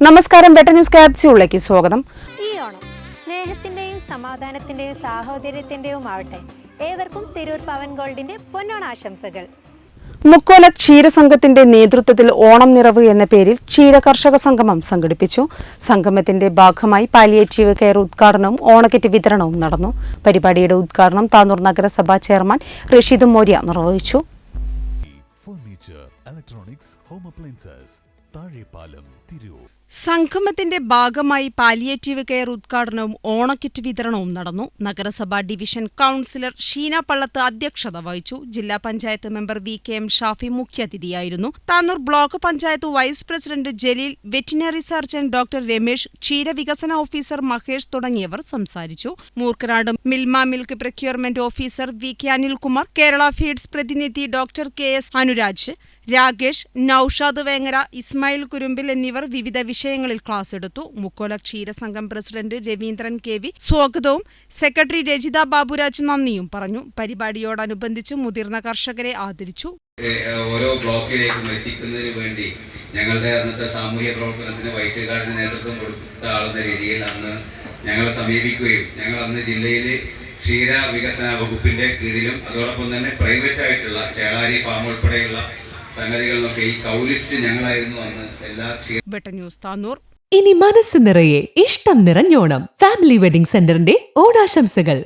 നമസ്കാരം better news ക്യാപ്സ്യൂളിലേക്ക് സ്വാഗതം. ഈ ഓണം സ്നേഹത്തിന്റെയും സമാധാനത്തിന്റെയും സാഹോദര്യത്തിന്റെയും ആവട്ടെ ഏവർക്കും തിരൂർ പവൻ ഗോൾഡിന്റെ പൊന്നോണാശംസകൾ മുക്കോല ക്ഷീരസംഘത്തിന്റെ നേതൃത്വത്തിൽ ഓണം നിറവ് എന്ന പേരിൽ ക്ഷീര കർഷക സംഗമം സംഘടിപ്പിച്ചു. സംഗമത്തിന്റെ ഭാഗമായി പാലിയേറ്റീവ് കെയർ ഉദ്ഘാടനവും ഓണക്കിറ്റ് വിതരണവും നടന്നു. പരിപാടിയുടെ ഉദ്ഘാടനം താനൂർ നഗരസഭാ ചെയർമാൻ റഷീദ് മോര്യ നിർവഹിച്ചു. ഫർണിച്ചർ ഇലക്ട്രോണിക്സ് ഹോം അപ്ലയൻസസ് സംഗമത്തിന്റെ ഭാഗമായി പാലിയേറ്റീവ് കെയർ ഉദ്ഘാടനവും ഓണക്കിറ്റ് വിതരണവും നടന്നു. നഗരസഭാ ഡിവിഷൻ കൌൺസിലർ ഷീന പള്ളത്ത് അധ്യക്ഷത വഹിച്ചു. ജില്ലാ panchayat member V K M Shafi മുഖ്യാതിഥിയായിരുന്നു. Tanur block panchayat vice president Jaleel veterinary surgeon doctor Ramesh ക്ഷീരവികസന ഓഫീസർ മഹേഷ് തുടങ്ങിയവർ സംസാരിച്ചു. Moorkanad Milma milk procurement officer V K Anilkumar Kerala feeds പ്രതിനിധി doctor K S Anuraj Rakesh Naushad Vengara Ismail Kurumbil എന്നിവർ വിവിധ വിഷയങ്ങളിൽ class എടുത്തു. മുക്കോല ക്ഷീരസംഘം president Raveendran K V സ്വാഗതവും. സെക്രട്ടറി രജിത ബാബുരാജ് നന്ദിയും പറഞ്ഞു. പരിപാടിയോടനുബന്ധിച്ച് മുതിർന്ന കർഷകരെ ആദരിച്ചു. ഓരോ ബ്ലോക്കിലേക്കും എത്തിക്കുന്നതിന് വേണ്ടി ഞങ്ങളുടെ അന്നത്തെ സാമൂഹ്യ പ്രവർത്തനത്തിന് വൈറ്റ് കാർഡിന് നേതൃത്വം കൊടുത്ത ആളുന്ന രീതിയിൽ അന്ന് ഞങ്ങളെ സമീപിക്കുകയും ഞങ്ങൾ അന്ന് ജില്ലയിൽ ക്ഷീര വികസന വകുപ്പിന്റെ കീഴിലും അതോടൊപ്പം തന്നെ പ്രൈവറ്റ് ആയിട്ടുള്ള ചേളാരി ഫാം ഉൾപ്പെടെയുള്ള സംഗതികളിലൊക്കെ ഈ സൗലിഫ്റ്റ് ഞങ്ങളായിരുന്നു അന്ന് എല്ലാ ന്യൂസ് താനൂർ ഇനി മനസ്സ് നിറയെ ഇഷ്ടം നിറഞ്ഞോണം ഫാമിലി വെഡിംഗ് സെന്ററിന്റെ ഓണാശംസകൾ.